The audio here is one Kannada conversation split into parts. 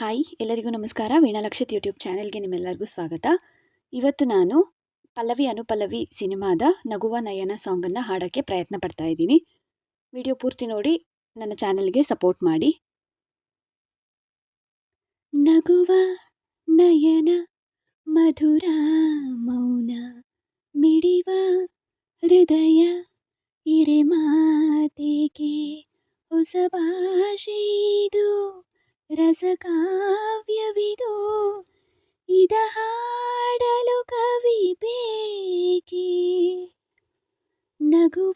ಹಾಯ್ ಎಲ್ಲರಿಗೂ ನಮಸ್ಕಾರ. ವೀಣಾಲಕ್ಷಿತ್ ಯೂಟ್ಯೂಬ್ ಚಾನೆಲ್ಗೆ ನಿಮ್ಮೆಲ್ಲರಿಗೂ ಸ್ವಾಗತ. ಇವತ್ತು ನಾನು ಪಲ್ಲವಿ ಅನುಪಲ್ಲವಿ ಸಿನಿಮಾದ ನಗುವ ನಯನ ಸಾಂಗನ್ನು ಹಾಡೋಕ್ಕೆ ಪ್ರಯತ್ನ ಪಡ್ತಾ ಇದ್ದೀನಿ. ವಿಡಿಯೋ ಪೂರ್ತಿ ನೋಡಿ, ನನ್ನ ಚಾನೆಲ್ಗೆ ಸಪೋರ್ಟ್ ಮಾಡಿ. ನಗುವ ನಯನ ಮಧುರ ಮೌನ ಮಿಡಿವ ಹೃದಯ ಇರೆ ಮಾತೆಗೆ ಹೊಸ ರಸಕಾವ್ಯವಿದು. ಇದ ಹಾಡಲು ಕವಿ ಬೇಕೆ? ನಗುವ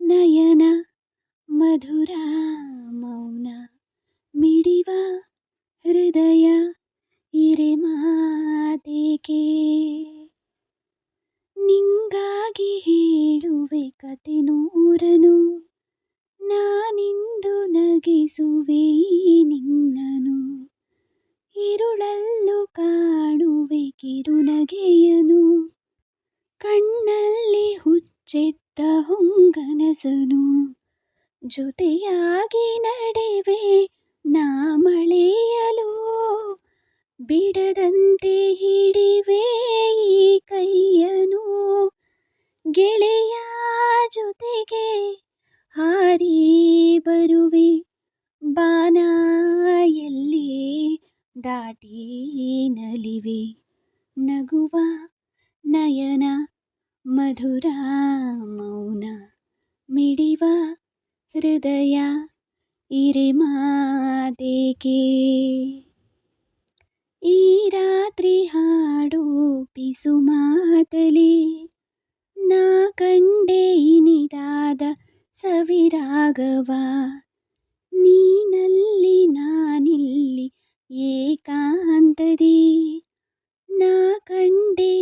ನಯನ ಮಧುರ ಮೌನ ಮಿಡಿವ ಹೃದಯ ಇರೆ ಮಾತೇಕೆ? ನಿಂಗಾಗಿ ಹೇಳುವೆ ಕತೆ ನೂರನು. ಧ್ಯಾನಿಸುವೆ ನಿನ್ನನು ಇರುಳಲ್ಲು ಕಾಣುವೆ ಕಿರುನಗೆಯನು ಕಣ್ಣಲ್ಲಿ ಹುಚ್ಚೆತ್ತ ಹೊಂಗನಸನು ಜೊತೆಯಾಗಿ ನಡೆವೆ ನಾ ಮಳೆಯಲು ಬಿಡದಂತೆ ಹಿಡಿವೆ ಈ ಕೈಯನು ಗೆಳೆಯ ಜೊತೆಗೆ ಹಾರಿ ಬರುವೆ ಬಾನ ಎಲ್ಲಿ ದಾಟಿ ನಲಿವೆ ನಗುವ ನಯನ ಮಧುರ ಮೌನ ಮಿಡಿವ ಹೃದಯ ಮಾತೆಗೆ ಈ ರಾತ್ರಿ ಹಾಡು ಪಿಸು ಮಾತಲಿ, ನಾ ಕಂಡೆ ಇನಿದಾದ ಸವಿರಾಗವ.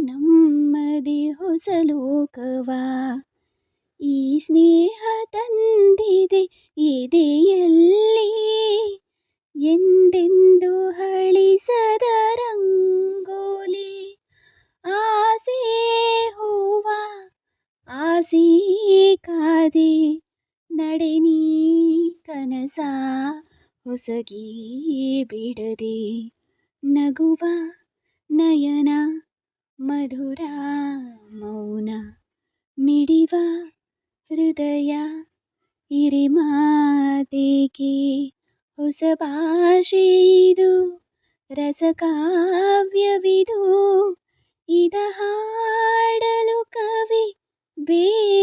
ನಮ್ಮದೇ ಹೊಸ ಲೋಕವ? ಈ ಸ್ನೇಹ ತಂದಿದೆ ಎದೆಯಲ್ಲಿ? ಎಂದೆಂದು ಹಳಿಸದ ರಂಗೋಲಿ? ಆಸೆ ಹೂವ, ಆಸೆ ಕಾದೆ? ನಡೆ ನೀ ಕನಸ, ಹೊಸಗಿ ಬಿಡದೆ ನಗುವ ಮಧುರ ಮೌನ ಮಿಡಿವ ಹೃದಯ ಇರಿಮಾತಿಗೆ ಮಾತೆಗೆ ಹೊಸ ಭಾಷೆ ಇದು ರಸಕಾವ್ಯವಿದು ಇದ ಹಾಡಲು ಕವಿ ಬೇಕೇ